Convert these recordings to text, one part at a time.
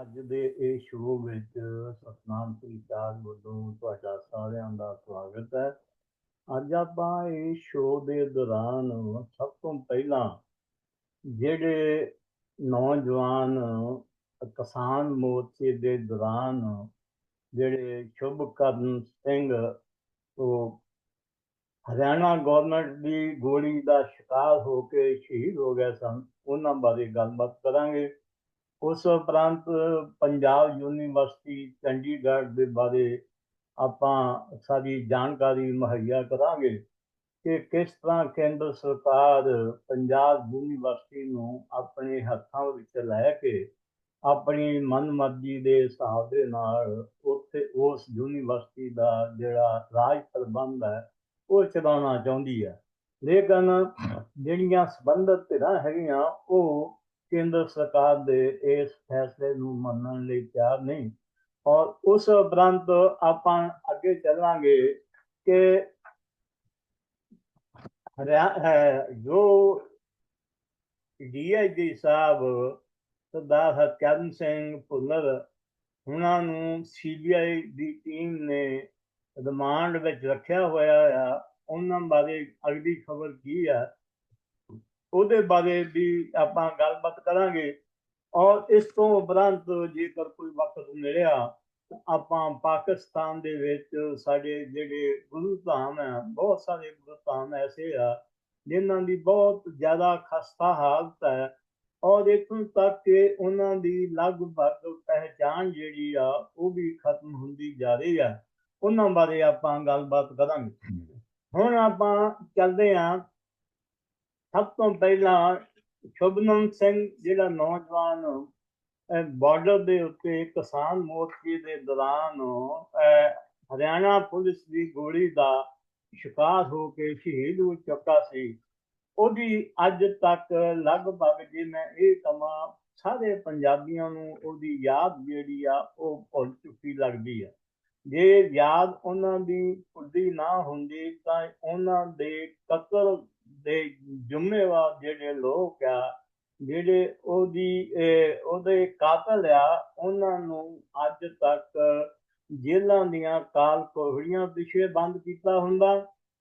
ਅੱਜ ਦੇ ਇਹ ਸ਼ੋਅ ਵਿੱਚ ਸਤਨਾਮ ਸ੍ਰੀ ਵੱਲੋਂ ਤੁਹਾਡਾ ਸਾਰਿਆਂ ਦਾ ਸਵਾਗਤ ਹੈ। ਅੱਜ ਆਪਾਂ ਇਹ ਸ਼ੋਅ ਦੇ ਦੌਰਾਨ ਸਭ ਤੋਂ ਪਹਿਲਾਂ ਜਿਹੜੇ ਨੌਜਵਾਨ ਕਿਸਾਨ ਮੋਰਚੇ ਦੇ ਦੌਰਾਨ ਜਿਹੜੇ ਸ਼ੁਭਕਰਨ ਸਿੰਘ, ਉਹ ਹਰਿਆਣਾ ਗਵਰਨਮੈਂਟ ਦੀ ਗੋਲੀ ਦਾ ਸ਼ਿਕਾਰ ਹੋ ਕੇ ਸ਼ਹੀਦ ਹੋ ਗਏ ਸਨ, ਉਹਨਾਂ ਬਾਰੇ ਗੱਲਬਾਤ ਕਰਾਂਗੇ। ਉਸ ਉਪਰੰਤ ਪੰਜਾਬ ਯੂਨੀਵਰਸਿਟੀ, ਚੰਡੀਗੜ੍ਹ ਦੇ ਬਾਰੇ ਆਪਾਂ ਸਾਰੀ ਜਾਣਕਾਰੀ, ਮੁਹੱਈਆ ਕਰਾਂਗੇ ਕਿ ਕਿਸ ਤਰ੍ਹਾਂ ਕੇਂਦਰ ਸਰਕਾਰ ਪੰਜਾਬ ਯੂਨੀਵਰਸਿਟੀ ਨੂੰ ਆਪਣੇ ਹੱਥਾਂ ਵਿੱਚ ਲੈ ਕੇ ਆਪਣੀ ਮਨਮਰਜ਼ੀ ਦੇ ਹਿਸਾਬ ਦੇ ਨਾਲ ਉੱਥੇ ਉਸ ਯੂਨੀਵਰਸਿਟੀ ਦਾ ਜਿਹੜਾ ਰਾਜ ਪ੍ਰਬੰਧ ਹੈ, ਉਹ ਚਲਾਉਣਾ ਚਾਹੁੰਦੀ ਹੈ। ਲੇਕਿਨ ਜਿਹੜੀਆਂ ਸੰਬੰਧਿਤ ਧਿਰਾਂ ਹੈਗੀਆਂ, ਉਹ ਕੇਂਦਰ ਸਰਕਾਰ ਦੇ ਇਸ ਫੈਸਲੇ ਨੂੰ ਮੰਨਣ ਲਈ ਤਿਆਰ ਨਹੀਂ। ਔਰ ਉਸ ਉਪਰੰਤ ਆਪਾਂ ਅੱਗੇ ਚੱਲਾਂਗੇ ਕਿ ਹਰਿਆ ਜੋ ਡੀਆਈਜੀ ਸਾਹਿਬ ਸਰਦਾਰ ਹਰਕਰਨ ਸਿੰਘ ਭੁੱਲਰ, ਉਹਨਾਂ ਨੂੰ ਸੀਬੀਆਈ ਦੀ ਟੀਮ ਨੇ ਰਿਮਾਂਡ ਵਿੱਚ ਰੱਖਿਆ ਹੋਇਆ ਆ, ਉਹਨਾਂ ਬਾਰੇ ਅਗਲੀ ਖਬਰ ਕੀ ਆ? ਉਹਦੇ ਬਾਰੇ ਵੀ ਆਪਾਂ ਗੱਲਬਾਤ ਕਰਾਂਗੇ। ਔਰ ਇਸ ਤੋਂ ਉਪਰੰਤ ਜੇਕਰ ਕੋਈ ਵਕਤ ਮਿਲਿਆ ਆਪਾਂ ਪਾਕਿਸਤਾਨ ਦੇ ਵਿੱਚ ਸਾਡੇ ਜਿਹੜੇ ਗੁਰੂ ਧਾਮ ਹੈ ਬਹੁਤ ਸਾਰੇ ਗੁਰੂ ਧਾਮ ਐਸੇ ਆ ਜਿਨ੍ਹਾਂ ਦੀ ਬਹੁਤ ਜ਼ਿਆਦਾ ਖਸਤਾ ਹਾਲਤ ਹੈ। ਔਰ ਇਥੋਂ ਤੱਕ ਕਿ ਉਹਨਾਂ ਦੀ ਲਗਭਗ ਪਹਿਚਾਣ ਜਿਹੜੀ ਆ ਉਹ ਵੀ ਖਤਮ ਹੁੰਦੀ ਜਾ ਰਹੀ ਆ ਉਹਨਾਂ ਬਾਰੇ ਆਪਾਂ ਗੱਲਬਾਤ ਕਰਾਂਗੇ। ਹੁਣ ਆਪਾਂ ਚੱਲਦੇ ਆਂ ਸਭ ਤੋਂ ਪਹਿਲਾਂ ਸ਼ੁਭਨਮ ਸਿੰਘ ਜਿਹੜਾ ਨੌਜਵਾਨ ਬਾਰਡਰ ਦੇ ਉੱਤੇ ਕਿਸਾਨ ਮੋਰਚੇ ਦੇ ਦੌਰਾਨ ਹਰਿਆਣਾ ਪੁਲਿਸ ਦੀ ਗੋਲੀ ਦਾ ਸ਼ਿਕਾਰ ਹੋ ਕੇ ਸ਼ਹੀਦ ਹੋ ਚੁੱਕਾ ਸੀ। ਉਹਦੀ ਅੱਜ ਤੱਕ ਲਗਭਗ ਜੇ ਮੈਂ ਇਹ ਕਮਾਂ ਸਾਰੇ ਪੰਜਾਬੀਆਂ ਨੂੰ ਉਹਦੀ ਯਾਦ ਜਿਹੜੀ ਆ, ਉਹ ਭੁੱਲ ਚੁੱਕੀ ਲੱਗਦੀ ਹੈ ਜੇ ਯਾਦ ਉਹਨਾਂ ਦੀ ਪੁੱਡੀ ਨਾ ਹੁੰਦੀ, ਤਾਂ ਉਹਨਾਂ ਦੇ ਕਤਲ ਦੇ ਜ਼ਿੰਮੇਵਾਰ ਜਿਹੜੇ ਲੋਕ ਆ, ਜਿਹੜੇ ਉਹਦੀ ਉਹਦੇ ਕਾਤਲ ਆ, ਉਹਨਾਂ ਨੂੰ ਅੱਜ ਤੱਕ ਜੇਲ੍ਹਾਂ ਦੀਆਂ ਕਾਲ ਕੋਹੜੀਆਂ ਪਿਛੇ ਬੰਦ ਕੀਤਾ ਹੁੰਦਾ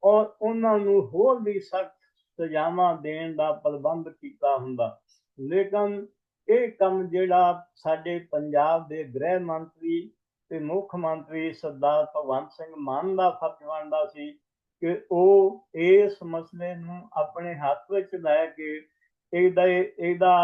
ਔਰ ਉਹਨਾਂ ਨੂੰ ਹੋਰ ਵੀ ਸਖਤ ਸਜ਼ਾਵਾਂ ਦੇਣ ਦਾ ਪ੍ਰਬੰਧ ਕੀਤਾ ਹੁੰਦਾ। ਲੇਕਿਨ ਇਹ ਕੰਮ ਜਿਹੜਾ ਸਾਡੇ ਪੰਜਾਬ ਦੇ ਗ੍ਰਹਿ ਮੰਤਰੀ ਤੇ ਮੁੱਖ ਮੰਤਰੀ ਸਰਦਾਰ ਭਗਵੰਤ ਸਿੰਘ ਮਾਨ ਦਾ ਫਰਜ਼ ਬਣਦਾ ਸੀ ਕਿ ਉਹ ਇਸ ਮਸਲੇ ਨੂੰ ਆਪਣੇ ਹੱਥ ਵਿੱਚ ਲੈ ਕੇ ਇਹਦਾ ਇਹਦਾ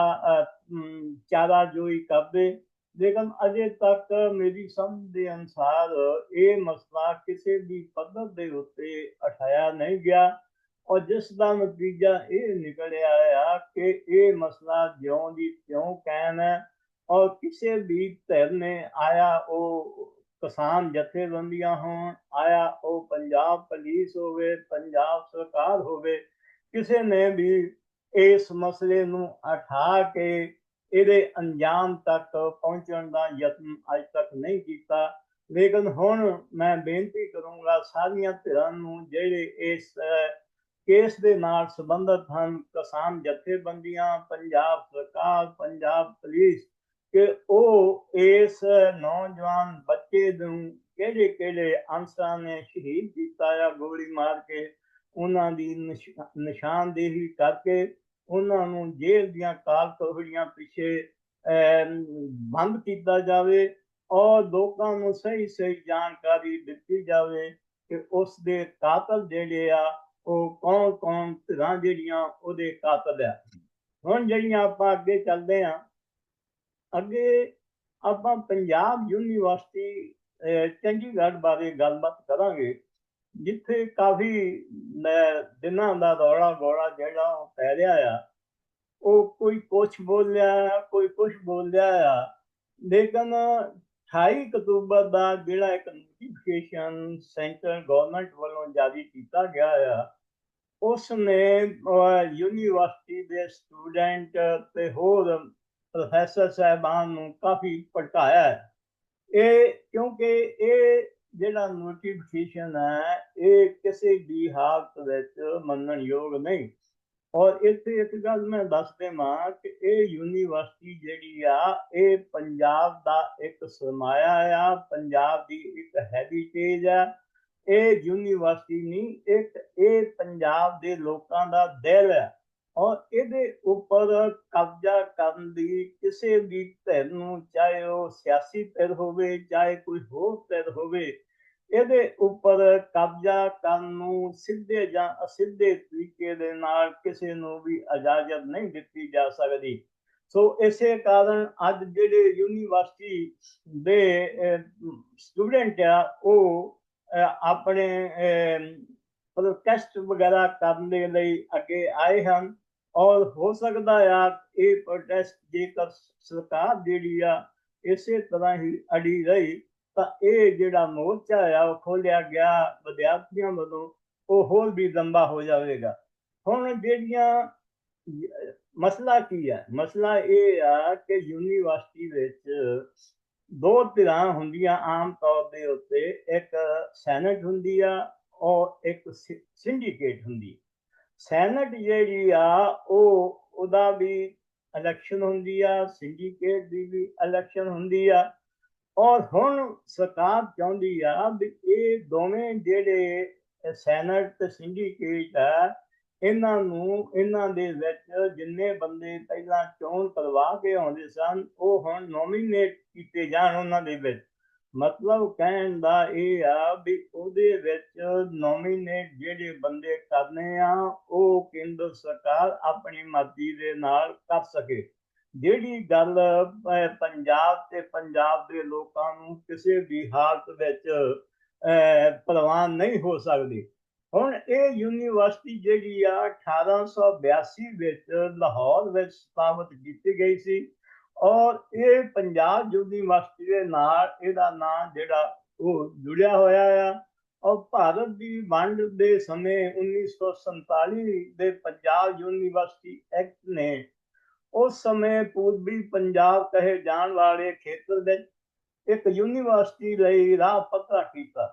ਚਾਰਾ ਜੋਈ ਕਰਦੇ। ਲੇਕਿਨ ਅਜੇ ਤੱਕ ਮੇਰੀ ਸਮਝ ਦੇ ਅਨਸਾਰ ਇਹ ਮਸਲਾ ਕਿਸੇ ਵੀ ਪੱਧਰ ਦੇ ਉੱਤੇ ਉਠਾਇਆ ਨਹੀਂ ਗਿਆ ਔਰ ਜਿਸ ਦਾ ਨਤੀਜਾ ਇਹ ਨਿਕਲਿਆ ਆ ਕਿ ਇਹ ਮਸਲਾ ਜਿਉਂ ਦੀ ਤਿਉਂ ਕਹਿਣ ਹੈ ਔਰ ਕਿਸੇ ਵੀ ਧਿਰ ਨੇ ਆਇਆ ਉਹ ਕਿਸਾਨ ਜਥੇਬੰਦੀਆਂ ਹੋਣ, ਆਇਆ ਉਹ ਪੰਜਾਬ ਪੁਲਿਸ ਹੋਵੇ, ਪੰਜਾਬ ਸਰਕਾਰ ਹੋਵੇ, ਕਿਸੇ ਨੇ ਵੀ ਇਸ ਮਸਲੇ ਨੂੰ ਉਠਾ ਕੇ ਇਹਦੇ ਅੰਜਾਮ ਤੱਕ ਪਹੁੰਚਣ ਦਾ ਯਤਨ ਅਜ ਤੱਕ ਨਹੀਂ ਕੀਤਾ। ਲੇਕਿਨ ਹੁਣ ਮੈਂ ਬੇਨਤੀ ਕਰੂੰਗਾ ਸਾਰੀਆਂ ਧਿਰਾਂ ਨੂੰ, ਜਿਹੜੇ ਇਸ, ਕੇਸ ਦੇ ਨਾਲ ਸੰਬੰਧਿਤ ਹਨ, ਕਿਸਾਨ ਜਥੇਬੰਦੀਆਂ, ਪੰਜਾਬ ਸਰਕਾਰ, ਪੰਜਾਬ ਪੁਲਿਸ ਕਿ ਉਹ ਇਸ ਨੌਜਵਾਨ ਬੱਚੇ ਨੂੰ ਕਿਹੜੇ ਕਿਹੜੇ ਅਨਸਰਾਂ ਨੇ ਸ਼ਹੀਦ ਕੀਤਾ ਆ, ਗੋਲੀ ਮਾਰ ਕੇ, ਉਹਨਾਂ ਦੀ ਨਿਸ਼ਾਨਦੇਹੀ ਕਰਕੇ ਉਹਨਾਂ ਨੂੰ ਜੇਲ੍ਹ ਦੀਆਂ ਕਾਲ ਕੋਹੜੀਆਂ ਪਿੱਛੇ ਬੰਦ ਕੀਤਾ ਜਾਵੇ ਔਰ ਲੋਕਾਂ ਨੂੰ ਸਹੀ ਸਹੀ ਜਾਣਕਾਰੀ ਦਿੱਤੀ ਜਾਵੇ ਕਿ ਉਸ ਦੇ ਕਾਤਲ ਜਿਹੜੇ ਆ, ਉਹ ਕੌਣ ਕੌਣ ਧਿਰਾਂ ਜਿਹੜੀਆਂ ਉਹਦੇ ਕਾਤਲ ਆ। ਹੁਣ ਜਿਹੜੀਆਂ ਆਪਾਂ ਅੱਗੇ ਚੱਲਦੇ ਆ ਅੱਗੇ ਆਪਾਂ ਪੰਜਾਬ ਯੂਨੀਵਰਸਿਟੀ ਚੰਡੀਗੜ੍ਹ ਬਾਰੇ ਗੱਲਬਾਤ ਕਰਾਂਗੇ, ਜਿੱਥੇ ਕਾਫੀ ਦਿਨਾਂ ਦਾ ਦੌੜਾ ਗੋੜਾ ਜਿਹੜਾ ਪੈ ਰਿਹਾ ਆ, ਉਹ ਕੋਈ ਕੁਝ ਬੋਲਿਆ, ਕੋਈ ਕੁਝ ਬੋਲਿਆ ਆ। ਲੇਕਿਨ 28 ਅਕਤੂਬਰ ਦਾ ਜਿਹੜਾ ਇੱਕ ਨੋਟੀਫਿਕੇਸ਼ਨ ਸੈਂਟਰਲ ਗਵਰਨਮੈਂਟ ਵੱਲੋਂ ਜਾਰੀ ਕੀਤਾ ਗਿਆ ਆ ਉਸ ਨੇ ਯੂਨੀਵਰਸਿਟੀ ਦੇ ਸਟੂਡੈਂਟ ਤੇ ਹੋਰ ਪ੍ਰੋਫੈਸਰ ਸਾਹਿਬਾਨ ਨੂੰ ਕਾਫੀ ਭਟਕਾਇਆ ਹੈ। ਇਹ ਕਿਉਂਕਿ ਇਹ ਜਿਹੜਾ ਨੋਟੀਫਿਕੇਸ਼ਨ ਹੈ, ਇਹ ਕਿਸੇ ਵੀ ਹਾਲਤ ਵਿੱਚ ਮੰਨਣਯੋਗ ਨਹੀਂ। ਔਰ ਇੱਥੇ ਇੱਕ ਗੱਲ ਮੈਂ ਦੱਸ ਦੇਵਾਂ ਕਿ ਇਹ ਯੂਨੀਵਰਸਿਟੀ ਜਿਹੜੀ ਆ, ਇਹ ਪੰਜਾਬ ਦਾ ਇੱਕ ਸਰਮਾਇਆ ਆ, ਪੰਜਾਬ ਦੀ ਇੱਕ ਹੈਰੀਟੇਜ ਆ। ਇਹ ਯੂਨੀਵਰਸਿਟੀ ਨਹੀਂ, ਇੱਕ ਇਹ ਪੰਜਾਬ ਦੇ ਲੋਕਾਂ ਦਾ ਦਿਲ ਹੈ ਔਰ ਇਹਦੇ ਉੱਪਰ ਕਬਜ਼ਾ ਕਰਨ ਦੀ ਕਿਸੇ ਵੀ ਧਿਰ ਨੂੰ, ਚਾਹੇ ਉਹ ਸਿਆਸੀ ਧਿਰ ਹੋਵੇ, ਚਾਹੇ ਕੋਈ ਹੋਰ ਧਿਰ ਹੋਵੇ, ਇਹਦੇ ਉੱਪਰ ਕਬਜ਼ਾ ਕਰਨ ਨੂੰ ਸਿੱਧੇ ਜਾਂ ਅਸਿੱਧੇ ਤਰੀਕੇ ਦੇ ਨਾਲ ਕਿਸੇ ਨੂੰ ਵੀ ਇਜਾਜ਼ਤ ਨਹੀਂ ਦਿੱਤੀ ਜਾ ਸਕਦੀ। ਸੋ ਇਸੇ ਕਾਰਨ ਅੱਜ ਜਿਹੜੇ ਯੂਨੀਵਰਸਿਟੀ ਦੇ ਸਟੂਡੈਂਟ ਆ, ਉਹ ਆਪਣੇ ਪ੍ਰੋਟੈਸਟ ਵਗੈਰਾ ਕਰਨ ਦੇ ਲਈ ਅੱਗੇ ਆਏ ਹਨ। ਔਰ ਹੋ ਸਕਦਾ ਆ ਇਹ ਪ੍ਰੋਟੈਸਟ ਜੇਕਰ ਸਰਕਾਰ ਜਿਹੜੀ ਆ ਇਸੇ ਤਰ੍ਹਾਂ ਹੀ ਅੜੀ ਰਹੀ, ਤਾਂ ਇਹ ਜਿਹੜਾ ਮੋਰਚਾ ਆ ਉਹ ਖੋਲਿਆ ਗਿਆ, ਵਿਦਿਆਰਥੀਆਂ ਵੱਲੋਂ ਉਹ ਹੋਰ ਵੀ ਲੰਬਾ ਹੋ ਜਾਵੇਗਾ। ਹੁਣ ਜਿਹੜੀਆਂ ਮਸਲਾ ਕੀ ਹੈ ਮਸਲਾ ਇਹ ਆ ਕਿ ਯੂਨੀਵਰਸਿਟੀ ਵਿੱਚ ਦੋ ਧਿਰਾਂ ਹੁੰਦੀਆਂ ਆਮ ਤੌਰ ਦੇ ਉੱਤੇ, ਇੱਕ ਸੈਨੇਟ ਹੁੰਦੀ ਆ ਔਰ ਇੱਕ ਸਿੰਡੀਕੇਟ ਹੁੰਦੀ। ਸੈਨਟ ਜਿਹੜੀ ਆ, ਉਹ ਉਹਦਾ ਵੀ ਇਲੈਕਸ਼ਨ ਹੁੰਦੀ ਆ ਸਿੰਡੀਕੇਟ ਦੀ ਵੀ ਇਲੈਕਸ਼ਨ ਹੁੰਦੀ ਆ। ਔਰ ਹੁਣ ਸਰਕਾਰ ਚਾਹੁੰਦੀ ਆ ਵੀ ਇਹ ਦੋਵੇਂ ਜਿਹੜੇ ਸੈਨਟ ਤੇ ਸਿੰਡੀਕੇਟ ਆ, ਇਹਨਾਂ ਨੂੰ, ਇਹਨਾਂ ਦੇ ਵਿੱਚ ਜਿੰਨੇ ਬੰਦੇ ਪਹਿਲਾਂ ਚੋਣ ਕਰਵਾ ਕੇ ਆਉਂਦੇ ਸਨ, ਉਹ ਹੁਣ ਨੋਮੀਨੇਟ ਕੀਤੇ ਜਾਣ ਉਹਨਾਂ ਦੇ ਵਿੱਚ। ਮਤਲਬ ਕਹਿਣ ਦਾ ਇਹ ਆ ਵੀ ਉਹਦੇ ਵਿੱਚ ਨੋਮੀਨੇਟ ਜਿਹੜੇ ਬੰਦੇ ਕਰਨੇ ਆ, ਉਹ ਕੇਂਦਰ ਸਰਕਾਰ ਆਪਣੀ ਮਰਜ਼ੀ ਦੇ ਨਾਲ ਕਰ ਸਕੇ। ਜਿਹੜੀ ਗੱਲ ਪੰਜਾਬ ਤੇ ਪੰਜਾਬ ਦੇ ਲੋਕਾਂ ਨੂੰ ਕਿਸੇ ਵੀ ਹਾਲਤ ਵਿੱਚ ਪ੍ਰਵਾਨ ਨਹੀਂ ਹੋ ਸਕਦੀ। ਹੁਣ ਇਹ ਯੂਨੀਵਰਸਿਟੀ ਜਿਹੜੀ ਆ 1882 ਵਿੱਚ ਲਾਹੌਰ ਵਿੱਚ ਸਥਾਪਿਤ ਕੀਤੀ ਗਈ ਸੀ। ਔਰ ਇਹ ਪੰਜਾਬ ਯੂਨੀਵਰਸਿਟੀ ਦੇ ਨਾਲ ਇਹਦਾ ਨਾਮ ਜਿਹੜਾ ਉਹ ਜੁੜਿਆ ਹੋਇਆ ਆ। ਔਰ ਭਾਰਤ ਦੀ ਵੰਡ ਦੇ ਸਮੇਂ 1947 ਦੇ ਪੰਜਾਬ ਯੂਨੀਵਰਸਿਟੀ ਐਕਟ ਨੇ ਉਸ ਸਮੇਂ ਪੂਰਬੀ ਪੰਜਾਬ ਕਹੇ ਜਾਣ ਵਾਲੇ ਖੇਤਰ ਵਿੱਚ ਇੱਕ ਯੂਨੀਵਰਸਿਟੀ ਲਈ ਰਾਹ ਪੱਕਾ ਕੀਤਾ।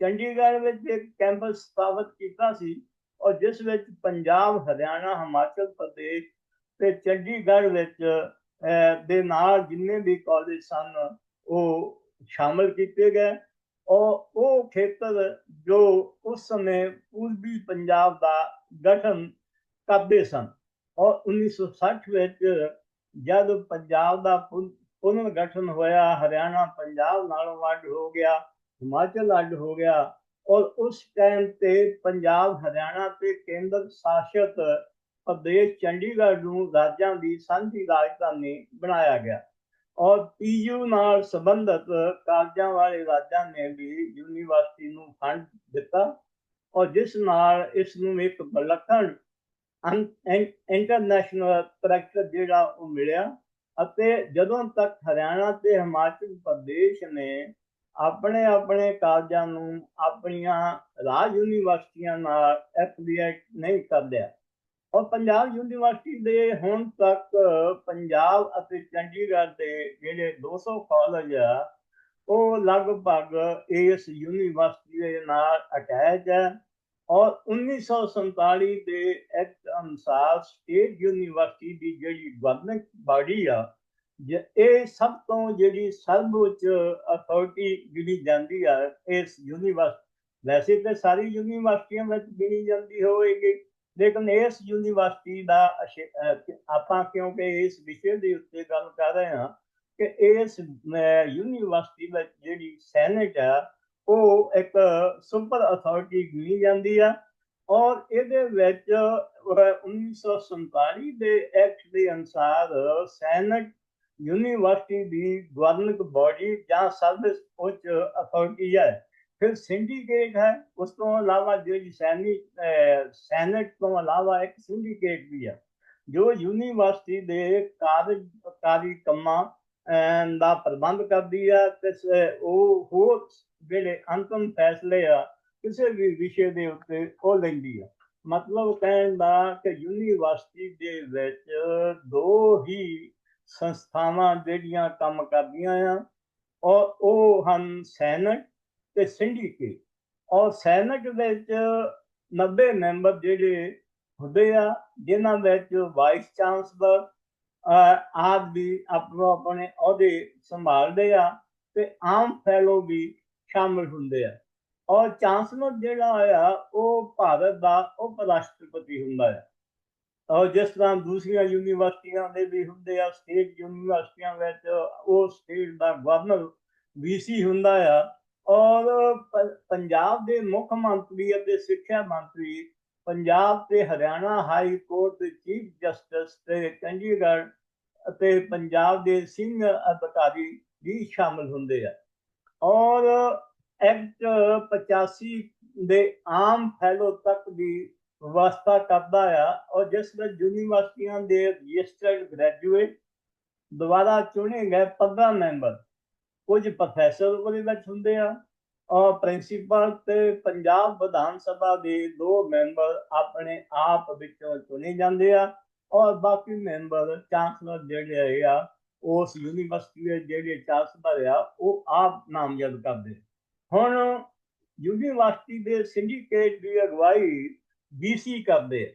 ਚੰਡੀਗੜ੍ਹ ਵਿੱਚ ਇੱਕ ਕੈਂਪਸ ਸਥਾਪਿਤ ਕੀਤਾ ਸੀ ਔਰ ਜਿਸ ਵਿੱਚ ਪੰਜਾਬ, ਹਰਿਆਣਾ, ਹਿਮਾਚਲ ਪ੍ਰਦੇਸ਼ ਤੇ ਚੰਡੀਗੜ੍ਹ ਵਿੱਚ ਦੇ ਨਾਲ ਜਿੰਨੇ ਵੀ ਕਾਲਜ ਸਨ, ਉਹ ਸ਼ਾਮਲ ਕੀਤੇ ਗਏ। ਔਰ ਉਹ ਖੇਤਰ ਜੋ ਉਸ ਸਮੇਂ ਪੂਰਬੀ ਪੰਜਾਬ ਦਾ ਗਠਨ ਕਰਦੇ ਸਨ। ਔਰ 1960 ਵਿੱਚ ਜਦ ਪੰਜਾਬ ਦਾ ਪੁਨਰ ਗਠਨ ਹੋਇਆ, ਹਰਿਆਣਾ ਪੰਜਾਬ ਨਾਲੋਂ ਵੱਡ ਹੋ ਗਿਆ, ਹਿਮਾਚਲ ਅੱਡ ਹੋ ਗਿਆ, ਔਰ ਉਸ ਟਾਈਮ ਤੇ ਪੰਜਾਬ, ਹਰਿਆਣਾ ਤੇ ਕੇਂਦਰ ਸ਼ਾਸਿਤ ਪ੍ਰਦੇਸ਼ ਚੰਡੀਗੜ੍ਹ ਨੂੰ ਰਾਜਾਂ ਦੀ ਸਾਂਝੀ ਰਾਜਧਾਨੀ ਬਣਾਇਆ ਗਿਆ ਔਰ ਪੀਯੂ ਨਾਲ ਸੰਬੰਧਿਤ ਕਾਲਜਾਂ ਵਾਲੇ ਰਾਜਾਂ ਨੇ ਵੀ ਯੂਨੀਵਰਸਿਟੀ ਨੂੰ ਫੰਡ ਦਿੱਤਾ ਔਰ ਜਿਸ ਨਾਲ ਇਸ ਨੂੰ ਇੱਕ ਵਿਲੱਖਣ ਇੰਟਰਨੈਸ਼ਨਲ ਕਰੈਕਟਰ ਜਿਹੜਾ ਉਹ ਮਿਲਿਆ ਅਤੇ ਜਦੋਂ ਤੱਕ ਹਰਿਆਣਾ ਤੇ ਹਿਮਾਚਲ ਪ੍ਰਦੇਸ਼ ਨੇ ਆਪਣੇ ਆਪਣੇ ਕਾਲਜਾਂ ਨੂੰ ਆਪਣੀਆਂ ਰਾਜ ਯੂਨੀਵਰਸਿਟੀਆਂ ਨਾਲ ਐਫਲੀਏਟ ਨਹੀਂ ਕਰ ਲਿਆ ਔਰ ਪੰਜਾਬ ਯੂਨੀਵਰਸਿਟੀ ਦੇ ਹੁਣ ਤੱਕ ਪੰਜਾਬ ਅਤੇ ਚੰਡੀਗੜ੍ਹ ਦੇ ਜਿਹੜੇ 200 ਕਾਲਜ ਆ, ਉਹ ਲਗਭਗ ਇਸ ਯੂਨੀਵਰਸਿਟੀ ਦੇ ਨਾਲ ਅਟੈਚ ਹੈ ਔਰ 1947 ਦੇ ਐਕਟ ਅਨੁਸਾਰ ਸਟੇਟ ਯੂਨੀਵਰਸਿਟੀ ਦੀ ਜਿਹੜੀ ਗਵਰਨਿੰਗ ਬਾਡੀ ਆ, ਜ- ਇਹ ਸਭ ਤੋਂ ਜਿਹੜੀ ਸਰਵਉੱਚ ਅਥਾਰਟੀ ਗਿਣੀ ਜਾਂਦੀ ਆ, ਇਸ ਯੂਨੀਵਰਸਿਟੀ ਵੈਸੇ ਤਾਂ ਸਾਰੀ ਯੂਨੀਵਰਸਿਟੀਆਂ ਵਿੱਚ ਗਿਣੀ ਜਾਂਦੀ ਹੋਵੇਗੀ। ਲੇਕਿਨ ਇਸ ਯੂਨੀਵਰਸਿਟੀ ਦਾ ਅਸ਼ੇ- ਆਪਾਂ ਕਿਉਂਕਿ ਇਸ ਵਿਸ਼ੇ ਦੇ ਉੱਤੇ ਗੱਲ ਕਰ ਰਹੇ ਹਾਂ ਕਿ ਇਸ ਯੂਨੀਵਰਸਿਟੀ ਦਾ ਜਿਹੜੀ ਸੈਨੇਟ ਆ ਉਹ ਇੱਕ ਸੁਪਰ ਅਥਾਰਟੀ ਗਿਣੀ ਜਾਂਦੀ ਆ ਔਰ ਇਹਦੇ ਵਿੱਚ ਅਹ, 1947 ਦੇ ਐਕਟ ਦੇ ਅਨੁਸਾਰ ਸੈਨੇਟ ਯੂਨੀਵਰਸਿਟੀ ਦੀ ਗਵਰਨਿੰਗ ਬਾਡੀ ਜਾਂ ਸਰਵਿਸ ਉੱਚ ਅਥਾਰਟੀ ਹੈ। ਫਿਰ ਸਿੰਡੀਕੇਟ ਹੈ ਉਸ ਤੋਂ ਇਲਾਵਾ ਜਿਹੜੀ ਸੈਨੀ ਅਹ, ਸੈਨੇਟ ਤੋਂ ਇਲਾਵਾ ਇੱਕ ਸਿੰਡੀਕੇਟ ਵੀ ਹੈ ਜੋ ਯੂਨੀਵਰਸਿਟੀ ਦੇ ਕਾਰਜਕਾਰੀ ਕੰਮਾਂ ਦਾ ਪ੍ਰਬੰਧ ਕਰਦੀ ਹੈ ਤੇ ਉਹ ਹੋਰ ਜਿਹੜੇ ਅੰਤਮ ਫੈਸਲੇ ਆ ਕਿਸੇ ਵੀ ਵਿਸ਼ੇ ਦੇ ਉੱਤੇ ਉਹ ਲੈਂਦੀ ਹੈ ਮਤਲਬ ਕਹਿਣ ਦਾ ਕਿ ਯੂਨੀਵਰਸਿਟੀ ਦੇ ਵਿੱਚ ਦੋ ਹੀ ਸੰਸਥਾਵਾਂ ਜਿਹੜੀਆਂ ਕੰਮ ਕਰਦੀਆਂ ਆ ਔਰ ਉਹ ਹਨ ਸੈਨੇਟ ਤੇ ਸਿੰਡੀਕੇਟ ਔਰ ਸੈਨੇਟ ਵਿੱਚ 90 ਮੈਂਬਰ ਜਿਹੜੇ ਹੁੰਦੇ ਆ, ਜਿਨ੍ਹਾਂ ਵਿੱਚ ਵਾਈਸ ਚਾਂਸਲਰ ਆਪ ਵੀ ਆਪੋ ਆਪਣੇ ਅਹੁਦੇ ਸੰਭਾਲਦੇ ਆ ਤੇ ਆਮ ਫੈਲੋ ਵੀ ਸ਼ਾਮਲ ਹੁੰਦੇ ਆ। ਔਰ ਚਾਂਸਲਰ ਜਿਹੜਾ ਆ, ਉਹ ਭਾਰਤ ਦਾ ਉਪ ਰਾਸ਼ਟਰਪਤੀ ਹੁੰਦਾ ਹੈ ਔਰ ਜਿਸ ਤਰ੍ਹਾਂ ਦੂਸਰੀਆਂ ਯੂਨੀਵਰਸਿਟੀਆਂ ਦੇ ਵੀ ਹੁੰਦੇ ਆ ਸਟੇਟ ਯੂਨੀਵਰਸਿਟੀਆਂ ਵਿੱਚ ਉਹ ਸਟੇਟ ਦਾ ਗਵਰਨਰ ਵੀਸੀ ਹੁੰਦਾ ਆ। ਔਰ ਪੰਜਾਬ ਦੇ ਮੁੱਖ ਮੰਤਰੀ ਅਤੇ ਸਿੱਖਿਆ ਮੰਤਰੀ, ਪੰਜਾਬ ਤੇ ਹਰਿਆਣਾ ਹਾਈ ਕੋਰਟ ਦੇ ਚੀਫ ਜਸਟਿਸ ਤੇ ਚੰਡੀਗੜ੍ਹ ਅਤੇ ਪੰਜਾਬ ਦੇ ਸੀਨੀਅਰ ਅਧਿਕਾਰੀ ਵੀ ਸ਼ਾਮਲ ਹੁੰਦੇ ਆ। ਔਰ ਐਕਟ 85 ਦੇ ਆਮ ਫੈਲੋ ਤੱਕ ਦੀ ਵਿਵਸਥਾ ਕਰਦਾ ਆ ਔਰ ਜਿਸ ਵਿੱਚ ਯੂਨੀਵਰਸਿਟੀਆਂ ਦੇ ਰਜਿਸਟਰਡ ਗ੍ਰੈਜੂਏਟ ਦੁਬਾਰਾ ਚੁਣੇ ਗਏ 15 ਮੈਂਬਰ ਕੁਝ ਪ੍ਰੋਫੈਸਰ ਉਹਦੇ ਵਿੱਚ ਹੁੰਦੇ ਆ। ਔਰ ਪ੍ਰਿੰਸੀਪਲ ਤੇ ਪੰਜਾਬ ਵਿਧਾਨ ਸਭਾ ਦੇ ਦੋ ਮੈਂਬਰ ਆਪਣੇ ਆਪ ਵਿੱਚੋਂ ਚੁਣੇ ਜਾਂਦੇ ਆ ਔਰ ਬਾਕੀ ਮੈਂਬਰ ਚਾਂਸਲਰ ਜਿਹੜੇ ਆ, ਉਸ ਯੂਨੀਵਰਸਿਟੀ ਦੇ ਜਿਹੜੇ ਚਾਂਸਲਰ ਆ, ਉਹ ਆਪ ਨਾਮਜ਼ਦ ਕਰਦੇ। ਹੁਣ ਯੂਨੀਵਰਸਿਟੀ ਦੇ ਸਿੰਡੀਕੇਟ ਦੀ ਅਗਵਾਈ ਬੀਸੀ ਕਰਦੇ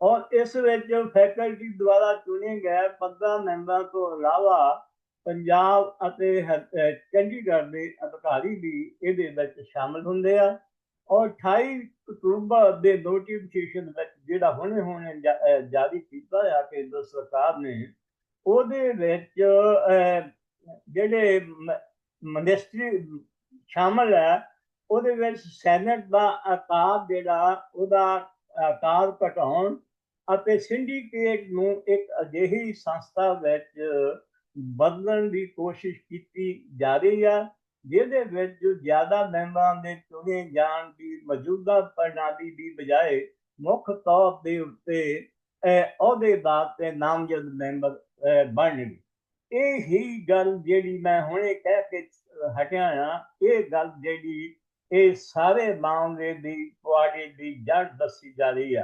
ਔਰ ਇਸ ਵਿੱਚ ਫੈਕਲਟੀ ਦੁਆਰਾ ਚੁਣੇ ਗਏ 15 ਮੈਂਬਰਾਂ ਤੋਂ ਇਲਾਵਾ ਪੰਜਾਬ ਅਤੇ ਚੰਡੀਗੜ੍ਹ ਦੇ ਅਧਿਕਾਰੀ ਵੀ ਇਹਦੇ ਵਿੱਚ ਸ਼ਾਮਲ ਹੁੰਦੇ ਆ। ਔਰ 28 ਅਕਤੂਬਰ ਦੇ ਨੋਟੀਫਿਕੇਸ਼ਨ ਵਿੱਚ ਜਿਹੜਾ ਹੁਣੇ ਹੁਣੇ ਜਾਰੀ ਕੀਤਾ ਆ ਕੇਂਦਰ ਸਰਕਾਰ ਨੇ, ਉਹਦੇ ਵਿੱਚ ਜਿਹੜੇ ਮਿਨਿਸਟਰੀ ਸ਼ਾਮਲ ਹੈ ਉਹਦੇ ਵਿੱਚ ਸੈਨੇਟ ਦਾ ਆਕਾਰ ਜਿਹੜਾ, ਉਹਦਾ ਆਕਾਰ ਘਟਾਉਣ ਅਤੇ ਸਿੰਡੀਕੇਟ ਨੂੰ ਇੱਕ ਅਜਿਹੀ ਸੰਸਥਾ ਵਿੱਚ ਬਦਲਣ ਦੀ ਕੋਸ਼ਿਸ਼ ਕੀਤੀ ਜਾ ਰਹੀ ਆ ਜਿਹਦੇ ਵਿੱਚ ਜ਼ਿਆਦਾ ਮੈਂਬਰਾਂ ਦੇ ਚੁਣੇ ਜਾਣ ਦੀ ਮੌਜੂਦਾ ਪ੍ਰਣਾਲੀ ਦੀ ਬਜਾਏ ਮੁੱਖ ਤੌਰ ਦੇ ਉੱਤੇ ਅਹੁਦੇਦਾਰ ਤੇ ਨਾਮਜ਼ਦ ਮੈਂਬਰ ਅਹ, ਬਣਨਗੇ ਇਹ ਹੀ ਗੱਲ ਜਿਹੜੀ ਮੈਂ ਹੁਣੇ ਕਹਿ ਕੇ ਹਟਿਆ ਆ ਇਹ ਗੱਲ ਜਿਹੜੀ ਇਹ ਸਾਰੇ ਮਾਮਲੇ ਦੀ ਪੁਆੜੇ ਦੀ ਜੜ ਦੱਸੀ ਜਾ ਰਹੀ ਆ।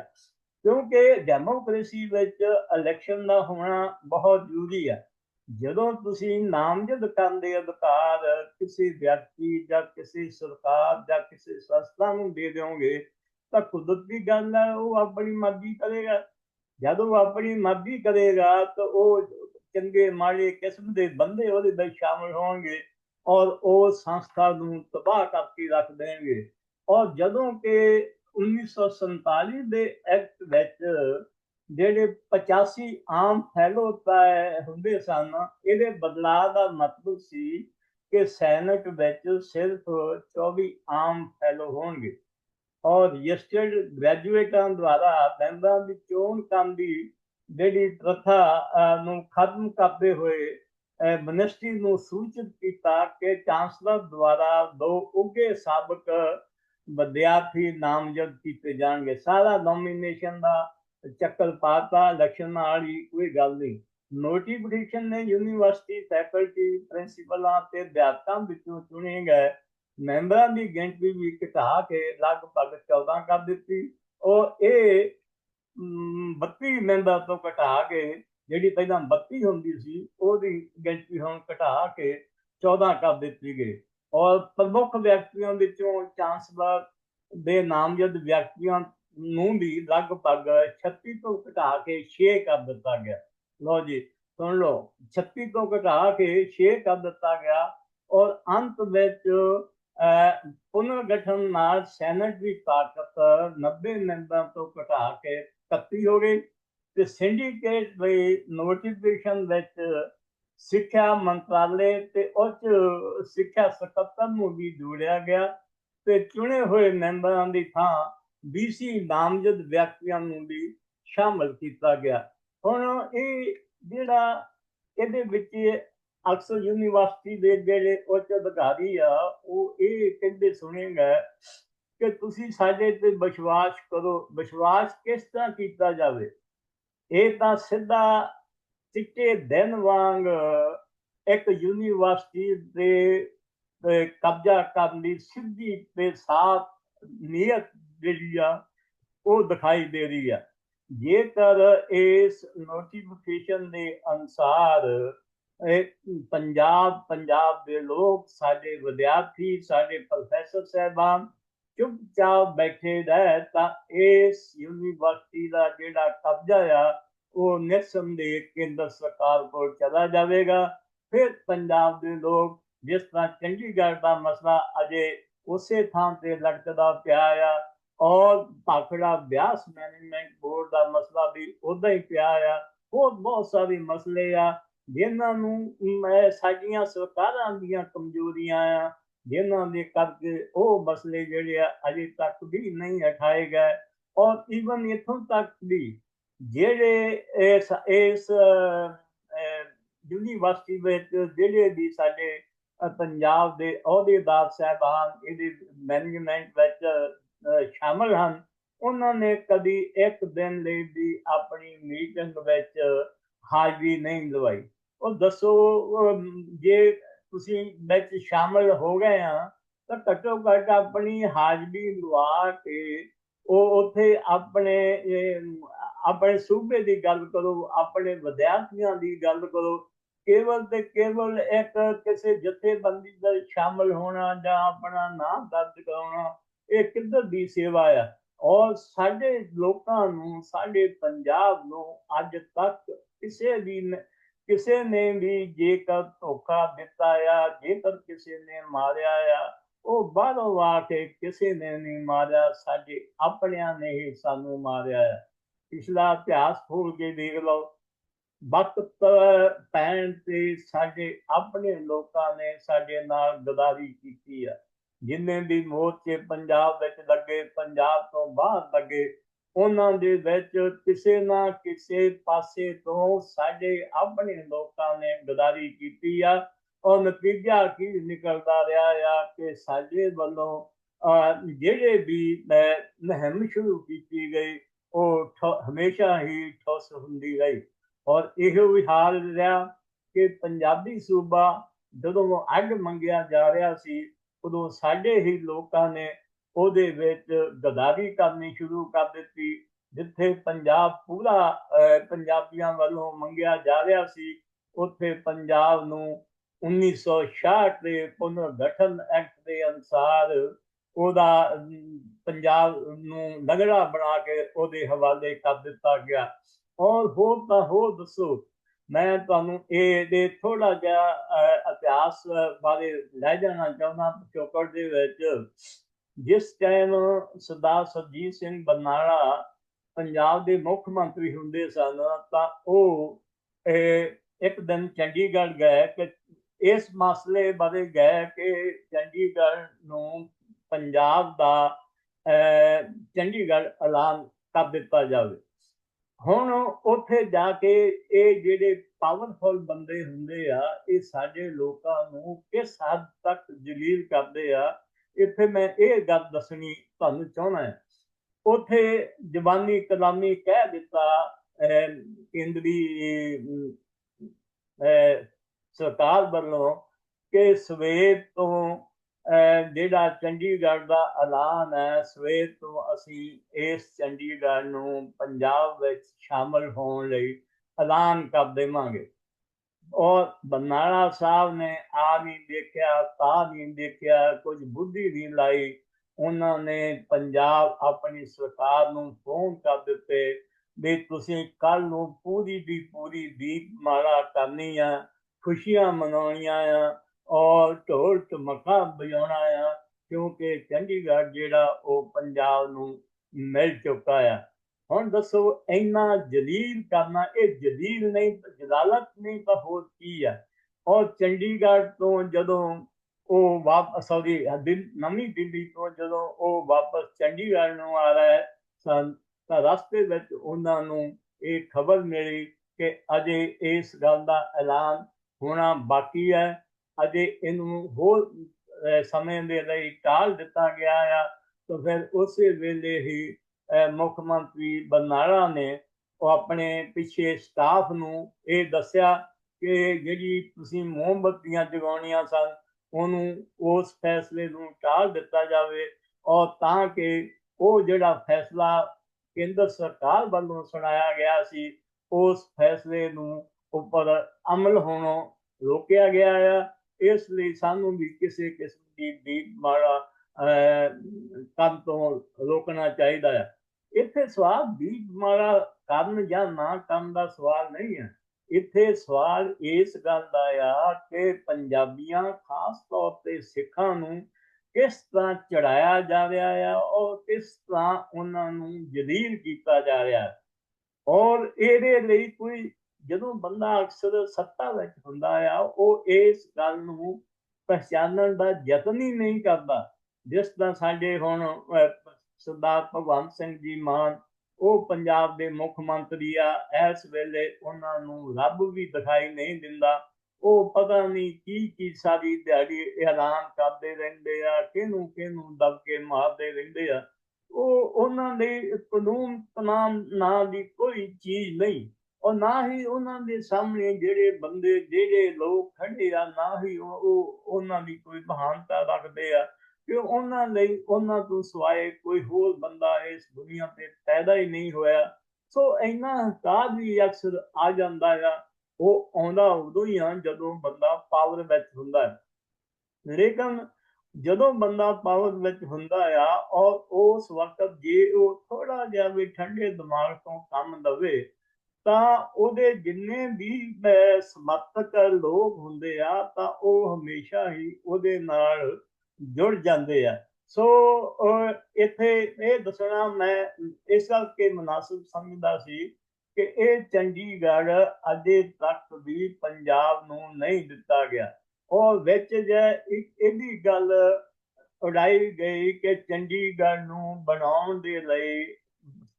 ਕਿਉਂਕਿ ਡੈਮੋਕ੍ਰੇਸੀ ਵਿੱਚ ਇਲੈਕਸ਼ਨ ਦਾ ਹੋਣਾ ਬਹੁਤ ਜ਼ਰੂਰੀ ਆ। ਜਦੋਂ ਤੁਸੀਂ ਨਾਮਜ਼ਦ ਕਰਨ ਦੇ ਅਧਿਕਾਰ ਕਿਸੇ ਵਿਅਕਤੀ ਜਾਂ ਕਿਸੇ ਸਰਕਾਰ ਜਾਂ ਕਿਸੇ ਸੰਸਥਾ ਨੂੰ ਦੇ ਦਿਓਗੇ, ਤਾਂ ਕੁਦਰਤੀ ਗੱਲ ਹੈ, ਉਹ ਆਪਣੀ ਮਰਜ਼ੀ ਕਰੇਗਾ। ਜਦੋਂ ਆਪਣੀ ਮਰਜ਼ੀ ਕਰੇਗਾ, ਤਾਂ ਉਹ ਚੰਗੇ, ਮਾੜੇ ਕਿਸਮ ਦੇ ਬੰਦੇ ਉਹਦੇ ਵਿੱਚ ਸ਼ਾਮਲ ਹੋਣਗੇ ਔਰ ਉਹ ਸੰਸਥਾ ਨੂੰ ਤਬਾਹ ਕਰਕੇ ਰੱਖ ਦੇਣਗੇ। ਔਰ ਜਦੋਂ ਕਿ 1947 ਦੇ ਐਕਟ ਵਿੱਚ ਜਿਹੜੇ 85 ਆਮ ਫੈਲੋ ਹੁੰਦੇ ਸਨ, ਇਹਦੇ ਬਦਲਾਅ ਦਾ ਮਤਲਬ ਸੀ ਕਿ ਸੈਨੇਟ ਵਿੱਚ ਸਿਰਫ 24 ਆਮ ਫੈਲੋ ਹੋਣਗੇ। ਔਰ ਰਜਿਸਟਰਡ ਗ੍ਰੈਜੂਏਟਾਂ ਦੁਆਰਾ ਮੈਂਬਰਾਂ ਦੀ ਚੋਣ ਕਰਨ ਦੀ ਜਿਹੜੀ ਪ੍ਰਥਾ ਨੂੰ ਖਤਮ ਕਰਦੇ ਹੋਏ ਮਿਨਿਸਟਰੀ ਨੂੰ ਸੂਚਿਤ ਕੀਤਾ ਕਿ ਚਾਂਸਲਰ ਦੁਆਰਾ ਦੋ ਉੱਘੇ ਸਾਬਕ ਵਿਦਿਆਰਥੀ ਨਾਮਜ਼ਦ ਕੀਤੇ ਜਾਣਗੇ। ਸਾਰਾ ਨੋਮੀਨੇਸ਼ਨ ਦਾ ਚੱਕਰ ਪਾਤਾ ਇਲੈਕਸ਼ਨ ਵਾਲੀ ਕੋਈ ਗੱਲ ਨਹੀਂ। ਨੋਟੀਫਿਕੇਸ਼ਨ ਨੇ ਯੂਨੀਵਰਸਿਟੀ ਫੈਕਲਟੀ ਪ੍ਰਿੰਸੀਪਲਾਂ ਤੇ ਅਧਿਆਪਕਾਂ ਵਿੱਚੋਂ ਚੁਣੇ ਗਏ ਮੈਂਬਰਾਂ ਦੀ ਗਿਣਤੀ ਵੀ ਘਟਾ ਕੇ ਲਗਭਗ 14 ਕਰ ਦਿੱਤੀ। ਉਹ ਇਹ 32 ਮੈਂਬਰ ਤੋਂ ਘਟਾ ਕੇ, ਜਿਹੜੀ ਪਹਿਲਾਂ 32 ਹੁੰਦੀ ਸੀ, ਉਹਦੀ ਗਿਣਤੀ ਹੁਣ ਘਟਾ ਕੇ 14 ਕਰ ਦਿੱਤੀ ਗਈ। ਔਰ ਪ੍ਰਮੁੱਖ ਵਿਅਕਤੀਆਂ ਵਿੱਚੋਂ ਚਾਂਸਲਰ ਦੇ ਨਾਮਜ਼ਦ ਵਿਅਕਤੀਆਂ ਨੂੰ ਵੀ ਲਗਭਗ 36 ਤੋਂ ਘਟਾ ਕੇ 6 ਕਰ ਦਿੱਤਾ ਗਿਆ। ਲਓ ਜੀ, ਸੁਣ ਲਓ 36 ਤੋਂ ਘਟਾ ਕੇ 6 ਕਰ ਦਿੱਤਾ ਗਿਆ ਔਰ ਅੰਤ ਵਿੱਚ ਪੁਨਰਗਠਨ ਨਾਲ ਸੈਨੇਟ ਦੀ ਤਾਕਤ 90 ਮੈਂਬਰਾਂ ਤੋਂ ਘਟਾ ਕੇ 31 ਹੋ ਗਈ ਤੇ ਸਿੰਡੀਕੇਟ ਲਈ ਨੋਟੀਫਿਕੇਸ਼ਨ ਵਿੱਚ ਸਿੱਖਿਆ ਮੰਤਰਾਲੇ ਤੇ ਉੱਚ ਸਿੱਖਿਆ ਸਕੱਤਰ ਨੂੰ ਵੀ ਜੋੜਿਆ ਗਿਆ ਤੇ ਚੁਣੇ ਹੋਏ ਮੈਂਬਰਾਂ ਦੀ ਥਾਂ ਬੀਸੀ ਨਾਮਜ਼ਦ ਵਿਅਕਤੀਆਂ ਨੂੰ ਵੀ ਸ਼ਾਮਲ ਕੀਤਾ ਗਿਆ। ਹੁਣ ਇਹ ਜਿਹੜਾ ਇਹਦੇ ਵਿੱਚ ਅਕਸਰ ਯੂਨੀਵਰਸਿਟੀ ਦੇ ਜਿਹੜੇ ਉੱਚ ਅਧਿਕਾਰੀ ਆ, ਉਹ ਇਹ ਕਹਿੰਦੇ ਸੁਣੇਗਾ ਕਿ ਤੁਸੀਂ ਸਾਡੇ ਤੇ ਵਿਸ਼ਵਾਸ ਕਰੋ। ਵਿਸ਼ਵਾਸ ਕਿਸ ਤਰ੍ਹਾਂ ਕੀਤਾ ਜਾਵੇ? ਇਹ ਤਾਂ ਸਿੱਧਾ ਚਿੱਟੇ ਦਿਨ ਵਾਂਗ ਇੱਕ ਯੂਨੀਵਰਸਿਟੀ ਦੇ ਕਬਜ਼ਾ ਕਰਨ ਦੀ ਸਿੱਧੀ ਤੇ ਸਾਫ਼ ਨੀਅਤ ਜਿਹੜੀ ਆ, ਉਹ ਦਿਖਾਈ ਦੇ ਰਹੀ ਆ। ਜੇਕਰ ਇਸ ਨੋਟੀਫਿਕੇਸ਼ਨ ਦੇ ਅਨੁਸਾਰ ਪੰਜਾਬ ਪੰਜਾਬ ਦੇ ਲੋਕ ਸਾਡੇ ਵਿਦਿਆਰਥੀ, ਸਾਡੇ ਪ੍ਰੋਫੈਸਰ ਸਹਿਬਾਨ ਚੁੱਪਚਾਪ ਬੈਠੇ ਰਹਿ, ਤਾਂ ਇਸ ਯੂਨੀਵਰਸਿਟੀ ਦਾ ਜਿਹੜਾ ਕਬਜ਼ਾ ਆ, ਉਹ ਨਿਸੰਦੇਹ ਕੇਂਦਰ ਸਰਕਾਰ ਕੋਲ ਚਲਾ ਜਾਵੇਗਾ। ਫਿਰ ਪੰਜਾਬ ਦੇ ਲੋਕ ਜਿਸ ਤਰ੍ਹਾਂ ਚੰਡੀਗੜ੍ਹ ਦਾ ਮਸਲਾ ਅਜੇ ਉਸੇ ਥਾਂ ਤੇ ਲਟਕਦਾ ਪਿਆ ਆ ਔਰ ਭਾਖੜਾ ਬਿਆਸ ਮੈਨੇਜਮੈਂਟ ਬੋਰਡ ਦਾ ਮਸਲਾ ਵੀ ਉਦਾਂ ਹੀ ਪਿਆ ਆ। ਹੋਰ ਬਹੁਤ ਸਾਰੇ ਮਸਲੇ ਆ ਜਿਨ੍ਹਾਂ ਨੂੰ ਸਾਡੀਆਂ ਸਰਕਾਰਾਂ ਦੀਆਂ ਕਮਜ਼ੋਰੀਆਂ ਆ, ਜਿਨ੍ਹਾਂ ਦੇ ਕਰਕੇ ਉਹ ਮਸਲੇ ਜਿਹੜੇ ਆ ਅਜੇ ਤੱਕ ਵੀ ਨਹੀਂ ਉਠਾਏ ਗਏ। ਔਰ ਈਵਨ ਇਥੋਂ ਤੱਕ ਵੀ ਜਿਹੜੇ ਇਸ ਇਸ ਯੂਨੀਵਰਸਿਟੀ ਵਿੱਚ ਜਿਹੜੇ ਵੀ ਸਾਡੇ ਪੰਜਾਬ ਦੇ ਅਹੁਦੇਦਾਰ ਸਾਹਿਬਾਨ, ਇਹਦੇ ਮੈਨੇਜਮੈਂਟ ਵਿੱਚ ਸ਼ਾਮਲ ਹਨ। ਉਹਨਾਂ ਨੇ ਕਦੀ ਇੱਕ ਦਿਨ ਲਈ ਵੀ ਆਪਣੀ ਮੀਟਿੰਗ ਵਿੱਚ ਹਾਜ਼ਰੀ ਨਹੀਂ ਲਵਾਈ ਉਹ ਦੱਸੋ ਜੇ ਤੁਸੀਂ ਵਿੱਚ ਸ਼ਾਮਲ ਹੋ ਗਏ ਆ ਤਾਂ ਘੱਟੋ ਘੱਟ ਆਪਣੀ ਹਾਜ਼ਰੀ ਲਵਾ ਕੇ ਉਹ ਉੱਥੇ ਆਪਣੇ ਆਪਣੇ ਸੂਬੇ ਦੀ ਗੱਲ ਕਰੋ, ਆਪਣੇ ਵਿਦਿਆਰਥੀਆਂ ਦੀ ਗੱਲ ਕਰੋ, ਕੇਵਲ ਤੇ ਕੇਵਲ ਇੱਕ ਕਿਸੇ ਜਥੇਬੰਦੀ ਦਾ ਸ਼ਾਮਲ ਹੋਣਾ ਜਾਂ ਆਪਣਾ ਨਾਮ ਦਰਜ ਕਰਾਉਣਾ ਇਹ ਕਿੱਧਰ ਦੀ ਸੇਵਾ ਆ? ਔਰ ਸਾਡੇ ਲੋਕਾਂ ਨੂੰ, ਸਾਡੇ ਪੰਜਾਬ ਨੂੰ ਅੱਜ ਤੱਕ ਕਿਸੇ ਵੀ ਕਿਸੇ ਨੇ ਵੀ ਜੇਕਰ ਧੋਖਾ ਦਿੱਤਾ ਆ, ਜੇਕਰ ਕਿਸੇ ਨੇ ਮਾਰਿਆ ਆ, ਉਹ ਬਾਹਰੋਂ ਆ ਕੇ ਕਿਸੇ ਨੇ ਨਹੀਂ ਮਾਰਿਆ, ਸਾਡੇ ਆਪਣਿਆਂ ਨੇ ਹੀ ਸਾਨੂੰ ਮਾਰਿਆ ਆ। ਪਿਛਲਾ ਇਤਿਹਾਸ ਖੋਲ ਕੇ ਦੇਖ ਲਓ। ਵਕਤ ਪੈਣ ਤੇ ਸਾਡੇ ਆਪਣੇ ਲੋਕਾਂ ਨੇ ਸਾਡੇ ਨਾਲ ਗਦਾਰੀ ਕੀਤੀ ਆ। ਜਿੰਨੇ ਵੀ ਮੋਰਚੇ ਪੰਜਾਬ ਵਿੱਚ ਲੱਗੇ ਪੰਜਾਬ ਤੋਂ ਬਾਹਰ ਲੱਗੇ ਉਹਨਾਂ ਦੇ ਵਿੱਚ ਕਿਸੇ ਨਾ ਕਿਸੇ ਪਾਸੇ ਤੋਂ ਸਾਡੇ ਆਪਣੇ ਲੋਕਾਂ ਨੇ ਗਦਾਰੀ ਕੀਤੀ ਆ। ਔਰ ਨਤੀਜਾ ਕੀ ਨਿਕਲਦਾ ਰਿਹਾ ਆ ਕਿ ਸਾਡੇ ਵੱਲੋਂ ਜਿਹੜੇ ਵੀ ਅਹ, ਮੁਹਿੰਮ ਸ਼ੁਰੂ ਕੀਤੀ ਗਈ ਉਹ ਠ- ਹਮੇਸ਼ਾ ਹੀ ਠੁੱਸ ਹੁੰਦੀ ਰਹੀ। ਔਰ ਇਹੋ ਵੀ ਹਾਲ ਰਿਹਾ ਕਿ ਪੰਜਾਬੀ ਸੂਬਾ ਜਦੋਂ ਅੱਗ ਮੰਗਿਆ ਜਾ ਰਿਹਾ ਸੀ ਉਦੋਂ ਸਾਡੇ ਹੀ ਲੋਕਾਂ ਨੇ ਉਹਦੇ ਵਿੱਚ ਗਦਾਰੀ ਕਰਨੀ ਸ਼ੁਰੂ ਕਰ ਦਿੱਤੀ, ਜਿੱਥੇ ਪੰਜਾਬ ਪੂਰਾ ਪੰਜਾਬੀਆਂ ਵੱਲੋਂ ਮੰਗਿਆ ਜਾ ਰਿਹਾ ਸੀ, ਉੱਥੇ ਪੰਜਾਬ ਨੂੰ 1966 ਦੇ ਪੁਨਰ ਗਠਨ ਐਕਟ ਦੇ ਅਨੁਸਾਰ ਉਹਦਾ ਪੰਜਾਬ ਨੂੰ ਲੰਗੜਾ ਬਣਾ ਕੇ ਉਹਦੇ ਹਵਾਲੇ ਕਰ ਦਿੱਤਾ ਗਿਆ। ਔਰ ਹੋਰ ਤਾਂ ਹੋਰ ਦੱਸੋ ਮੈਂ ਤੁਹਾਨੂੰ ਇਹ ਦੇ ਥੋੜਾ ਜਿਹਾ ਅਹ, ਇਤਿਹਾਸ ਬਾਰੇ ਲੈ ਜਾਣਾ ਚਾਹੁੰਦਾ ਪਿਛੋਕੜ ਦੇ ਵਿੱਚ। ਜਿਸ ਟਾਈਮ ਸਰਦਾਰ ਸਰਜੀਤ ਸਿੰਘ ਬਰਨਾਲਾ ਪੰਜਾਬ ਦੇ ਮੁੱਖ ਮੰਤਰੀ ਹੁੰਦੇ ਸਨ ਤਾਂ ਉਹ ਇਹ, ਇੱਕ ਦਿਨ ਚੰਡੀਗੜ੍ਹ ਗਏ ਕਿ ਇਸ ਮਸਲੇ ਬਾਰੇ ਗਏ ਕਿ ਚੰਡੀਗੜ੍ਹ ਨੂੰ ਪੰਜਾਬ ਦਾ ਅਹ, ਚੰਡੀਗੜ੍ਹ ਐਲਾਨ ਕਰ ਦਿੱਤਾ ਜਾਵੇ। ਹੁਣ ਉੱਥੇ ਜਾ ਕੇ ਇਹ ਜਿਹੜੇ ਪਾਵਰਫੁਲ ਬੰਦੇ ਹੁੰਦੇ ਆ ਇਹ ਸਾਡੇ ਲੋਕਾਂ ਨੂੰ ਕਿਸ ਹੱਦ ਤੱਕ ਜਲੀਲ ਕਰਦੇ ਆ ਇੱਥੇ ਮੈਂ ਇਹ ਗੱਲ ਦੱਸਣੀ ਤੁਹਾਨੂੰ ਚਾਹੁੰਦਾ ਹਾਂ। ਉੱਥੇ ਜ਼ਬਾਨੀ ਕਲਾਮੀ ਕਹਿ ਦਿੱਤਾ ਅਹ, ਕੇਂਦਰੀ ਅਹ, ਸਰਕਾਰ ਵੱਲੋਂ ਕਿ ਸਵੇਰ ਤੋਂ ਜਿਹੜਾ ਚੰਡੀਗੜ੍ਹ ਦਾ ਐਲਾਨ ਹੈ, ਸਵੇਰ ਤੋਂ ਅਸੀਂ ਇਸ ਚੰਡੀਗੜ੍ਹ ਨੂੰ ਪੰਜਾਬ ਵਿੱਚ ਸ਼ਾਮਲ ਹੋਣ ਲਈ ਐਲਾਨ ਕਰ ਦੇਵਾਂਗੇ। ਔਰ ਬਰਨਾਲਾ ਸਾਹਿਬ ਨੇ ਆ ਨਹੀਂ ਦੇਖਿਆ, ਤਾਂ ਨਹੀਂ ਦੇਖਿਆ, ਕੁਝ ਬੁੱਧੀ ਨਹੀਂ ਲਾਈ। ਉਹਨਾਂ ਨੇ ਪੰਜਾਬ ਆਪਣੀ ਸਰਕਾਰ ਨੂੰ ਫੋਨ ਕਰ ਦਿੱਤੇ ਵੀ ਤੁਸੀਂ ਕੱਲ ਨੂੰ ਪੂਰੀ ਦੀ ਪੂਰੀ ਦੀਪਮਾਲਾ ਕਰਨੀ ਆ, ਖੁਸ਼ੀਆਂ ਮਨਾਉਣੀਆਂ ਆ। ਔਰ ਢੋਲ ਢਮਕਾ ਵਜਾਉਣਾ ਆ, ਕਿਉਂਕਿ ਚੰਡੀਗੜ੍ਹ ਜਿਹੜਾ ਉਹ ਪੰਜਾਬ ਨੂੰ ਮਿਲ ਚੁੱਕਾ ਆ। ਹੁਣ ਦੱਸੋ, ਇੰਨਾ ਜਲੀਲ ਕਰਨਾ, ਇਹ ਜਲੀਲ ਨਹੀਂ, ਜਲਾਲਤ ਨਹੀਂ ਤਾਂ ਹੋਰ ਕੀ ਆ? ਔਰ ਚੰਡੀਗੜ੍ਹ ਤੋਂ ਜਦੋਂ ਉਹ ਵਾਪਸ ਸੌਰੀ ਨਵੀਂ ਦਿੱਲੀ ਤੋਂ ਜਦੋਂ ਉਹ ਵਾਪਸ ਚੰਡੀਗੜ੍ਹ ਨੂੰ ਆ ਰਿਹਾ ਸਨ, ਤਾਂ ਰਸਤੇ ਵਿੱਚ ਉਹਨਾਂ ਨੂੰ ਇਹ ਖਬਰ ਮਿਲੀ ਕਿ ਅਜੇ ਇਸ ਗੱਲ ਦਾ ਐਲਾਨ ਹੋਣਾ ਬਾਕੀ ਹੈ। ਅਜੇ ਇਹਨੂੰ ਹੋਰ ਸਮੇਂ ਦੇ ਲਈ ਟਾਲ ਦਿੱਤਾ ਗਿਆ ਆ, ਤਾਂ ਫਿਰ ਉਸੇ ਵੇਲੇ ਹੀ ਮੁੱਖ ਮੰਤਰੀ ਬਰਨਾਲਾ ਨੇ ਉਹ ਆਪਣੇ ਪਿੱਛੇ ਸਟਾਫ ਨੂੰ ਇਹ ਦੱਸਿਆ ਕਿ ਜਿਹੜੀ ਤੁਸੀਂ ਮੋਮਬੱਤੀਆਂ ਜਗਾਉਣੀਆਂ ਸਨ, ਉਹਨੂੰ ਉਸ ਫੈਸਲੇ ਨੂੰ ਟਾਲ ਦਿੱਤਾ ਜਾਵੇ, ਔਰ ਤਾਂ ਕਿ ਉਹ ਜਿਹੜਾ ਫੈਸਲਾ ਕੇਂਦਰ ਸਰਕਾਰ ਵੱਲੋਂ ਸੁਣਾਇਆ ਗਿਆ ਸੀ, ਉਸ ਫੈਸਲੇ ਨੂੰ ਉੱਪਰ ਅਮਲ ਹੋਣੋਂ ਰੋਕਿਆ ਗਿਆ ਆ। ਇਸ ਲਈ ਸਾਨੂੰ ਵੀ ਕਿਸੇ ਕਿਸਮ ਦੀ ਦੀਪਮਾਲਾ ਕੰਮ ਤੋਂ ਰੋਕਣਾ ਚਾਹੀਦਾ ਹੈ ਇੱਥੇ ਸਵਾਲ ਦੀਪਮਾਲਾ ਕਰਨ ਜਾਂ ਨਾ ਕਰਨ ਦਾ ਸਵਾਲ ਨਹੀਂ ਹੈ ਇੱਥੇ ਸਵਾਲ ਇਸ ਗੱਲ ਦਾ ਆ ਕਿ ਪੰਜਾਬੀਆਂ, ਖਾਸ ਤੌਰ ਤੇ ਸਿੱਖਾਂ ਨੂੰ ਕਿਸ ਤਰ੍ਹਾਂ ਚੜਾਇਆ ਜਾ ਰਿਹਾ ਆ ਔਰ ਕਿਸ ਤਰ੍ਹਾਂ ਉਹਨਾਂ ਨੂੰ ਜਲੀਲ ਕੀਤਾ ਜਾ ਰਿਹਾ। ਹੈ ਔਰ ਇਹਦੇ ਲਈ ਕੋਈ ਜਦੋਂ ਬੰਦਾ ਅਕਸਰ ਸੱਤਾ ਵਿੱਚ ਹੁੰਦਾ ਆ, ਉਹ ਇਸ ਗੱਲ ਨੂੰ ਪਛਾਣਨ ਦਾ ਯਤਨ ਹੀ ਨਹੀਂ ਕਰਦਾ। ਜਿਸ ਤਰ੍ਹਾਂ ਸਾਡੇ ਹੁਣ ਸਰਦਾਰ ਭਗਵੰਤ ਸਿੰਘ ਜੀ ਮਾਨ, ਉਹ ਪੰਜਾਬ ਦੇ ਮੁੱਖ ਮੰਤਰੀ ਆ, ਇਸ ਵੇਲੇ ਉਹਨਾਂ ਨੂੰ ਰੱਬ ਵੀ ਦਿਖਾਈ ਨਹੀਂ ਦਿੰਦਾ। ਉਹ ਪਤਾ ਨਹੀਂ ਕੀ ਕੀ ਸਾਰੀ ਦਿਹਾੜੀ ਐਲਾਨ ਕਰਦੇ ਰਹਿੰਦੇ ਆ, ਕਿਹਨੂੰ ਕਿਹਨੂੰ ਦਬਕੇ ਮਾਰਦੇ ਰਹਿੰਦੇ ਆ। ਉਹ ਉਹਨਾਂ ਦੇ ਕਾਨੂੰਨ ਤਨਾਮ ਨਾਂ ਦੀ ਕੋਈ ਚੀਜ਼ ਨਹੀਂ। ਔਰ ਨਾ ਹੀ ਉਹਨਾਂ ਦੇ ਸਾਹਮਣੇ ਜਿਹੜੇ ਬੰਦੇ, ਜਿਹੜੇ ਲੋਕ ਖੜੇ ਆ ਨਾ ਹੀ ਉਹ ਉਹਨਾਂ ਦੀ ਕੋਈ ਮਹਾਨਤਾ ਰੱਖਦੇ ਆ ਕਿ ਉਹਨਾਂ ਲਈ ਉਹਨਾਂ ਤੋਂ ਸਿਵਾਏ ਕੋਈ ਹੋਰ ਬੰਦਾ ਇਸ ਦੁਨੀਆ ਤੇ ਪੈਦਾ ਹੀ ਨਹੀਂ ਹੋਇਆ। ਸੋ ਇੰਨਾ ਹੰਕਾਰ ਵੀ ਅਕਸਰ ਆ ਜਾਂਦਾ ਆ, ਉਹ ਆਉਂਦਾ ਉਦੋਂ ਹੀ ਆ ਜਦੋਂ ਬੰਦਾ ਪਾਵਰ ਵਿੱਚ ਹੁੰਦਾ ਹੈ। ਲੇਕਿਨ ਜਦੋਂ ਬੰਦਾ ਪਾਵਰ ਵਿੱਚ ਹੁੰਦਾ ਆ, ਔਰ ਉਸ ਵਕਤ ਜੇ ਉਹ ਥੋੜਾ ਜਿਹਾ ਵੀ ਠੰਡੇ ਦਿਮਾਗ ਤੋਂ ਕੰਮ ਲਵੇ ਤਾਂ ਉਹਦੇ ਜਿੰਨੇ ਵੀ ਸਮਰਥਕ ਲੋਕ ਹੁੰਦੇ ਆ, ਤਾਂ ਉਹ ਹਮੇਸ਼ਾ ਹੀ ਉਹਦੇ ਨਾਲ ਜੁੜ ਜਾਂਦੇ ਆ। ਸੋ ਇੱਥੇ ਇਹ ਦੱਸਣਾ ਮੈਂ ਇਸ ਗੱਲ ਕੇ ਮناسب ਸਮਝਦਾ ਸੀ ਕਿ ਇਹ ਚੰਡੀਗੜ੍ਹ ਅਜੇ ਤੱਕ ਵੀ ਪੰਜਾਬ ਨੂੰ ਨਹੀਂ ਦਿੱਤਾ ਗਿਆ। ਉਹ ਵਿੱਚ ਜੇ ਇਹਦੀ ਗੱਲ ਉਡਾਈ ਗਈ ਕਿ ਚੰਡੀਗੜ੍ਹ ਨੂੰ ਬਣਾਉਣ ਦੇ ਲਈ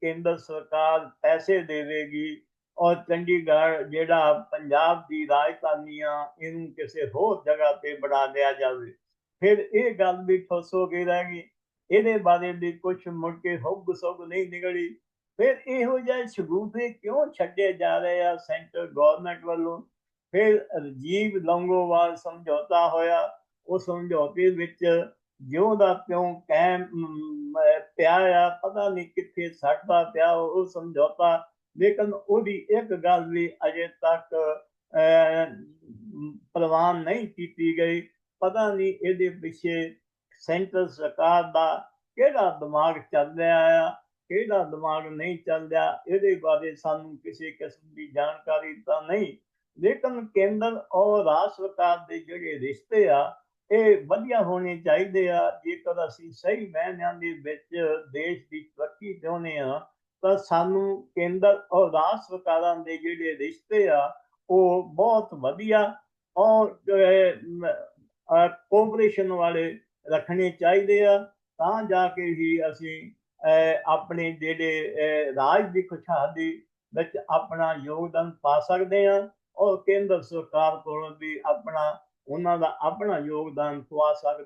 ਕੇਂਦਰ ਸਰਕਾਰ ਪੈਸੇ ਦੇਵੇਗੀ ਔਰ ਚੰਡੀਗੜ੍ਹ ਜਿਹੜਾ ਪੰਜਾਬ ਦੀ ਰਾਜਧਾਨੀ ਆ ਇਹਨੂੰ ਕਿਸੇ ਹੋਰ ਜਗ੍ਹਾ ਤੇ ਬਣਾ ਲਿਆ ਜਾਵੇ। ਫਿਰ ਇਹ ਗੱਲ ਵੀ ਠੋਸ ਹੋ ਗਈ ਰਹਿ ਗਈ। ਇਹਦੇ ਬਾਰੇ ਵੀ ਕੁਝ ਮੁੜ ਕੇ ਹੁੱਗ ਸੁੱਗ ਨਹੀਂ ਨਿਕਲੀ। ਫਿਰ ਇਹੋ ਜਿਹੇ ਸ਼ਗੂਫੇ ਕਿਉਂ ਛੱਡੇ ਜਾ ਰਹੇ ਆ ਸੈਂਟਰ ਗਵਰਨਮੈਂਟ ਵੱਲੋਂ? ਫਿਰ ਰਜੀਵ ਲੰਗੋਵਾਲ ਸਮਝੌਤਾ ਹੋਇਆ। ਉਹ ਸਮਝੌਤੇ ਵਿੱਚ ਜਿਉਂ ਦਾ ਤਿਉਂ ਕਾਇਮ ਪਿਆ ਆ, ਪਤਾ ਨਹੀਂ ਕਿੱਥੇ ਸੜਦਾ ਪਿਆ ਉਹ ਸਮਝੌਤਾ ਲੇਕਿਨ ਉਹਦੀ ਇੱਕ ਗੱਲ ਵੀ ਅਜੇ ਤੱਕ ਪ੍ਰਵਾਨ ਨਹੀਂ ਕੀਤੀ ਗਈ। ਪਤਾ ਨਹੀਂ ਇਹਦੇ ਪਿੱਛੇ ਸੈਂਟਰ ਸਰਕਾਰ ਦਾ ਕਿਹੜਾ ਦਿਮਾਗ ਚੱਲ ਰਿਹਾ ਆ, ਕਿਹੜਾ ਦਿਮਾਗ ਨਹੀਂ ਚੱਲ ਰਿਹਾ, ਇਹਦੇ ਬਾਰੇ ਸਾਨੂੰ ਕਿਸੇ ਕਿਸਮ ਦੀ ਜਾਣਕਾਰੀ ਤਾਂ ਨਹੀਂ। ਲੇਕਿਨ ਕੇਂਦਰ ਔਰ ਰਾਜ ਸਰਕਾਰ ਦੇ ਜਿਹੜੇ ਰਿਸ਼ਤੇ ਆ, ਇਹ ਵਧੀਆ ਹੋਣੇ ਚਾਹੀਦੇ ਆ। ਜੇਕਰ ਅਸੀਂ ਸਹੀ ਮਾਇਨਿਆਂ ਦੇ ਵਿੱਚ ਦੇਸ਼ ਦੀ ਤਰੱਕੀ ਚਾਹੁੰਦੇ ਆ ਤਾਂ ਸਾਨੂੰ ਕੇਂਦਰ ਔਰ ਰਾਜ ਸਰਕਾਰਾਂ ਦੇ ਜਿਹੜੇ ਰਿਸ਼ਤੇ ਆ, ਉਹ ਬਹੁਤ ਵਧੀਆ ਔਰ ਕੋਆਪਰੇਸ਼ਨ ਵਾਲੇ ਰੱਖਣੇ ਚਾਹੀਦੇ ਆ। ਤਾਂ ਜਾ ਕੇ ਹੀ ਅਸੀਂ ਆਪਣੇ ਜਿਹੜੇ ਰਾਜ ਦੀ ਖੁਸ਼ਹਾਲੀ ਵਿੱਚ ਆਪਣਾ ਯੋਗਦਾਨ ਪਾ ਸਕਦੇ ਆ ਔਰ ਕੇਂਦਰ ਸਰਕਾਰ ਕੋਲੋਂ ਵੀ ਆਪਣਾ, ਉਹਨਾਂ ਦਾ ਆਪਣਾ ਯੋਗਦਾਨ ਪਵਾ ਸਕਦੇ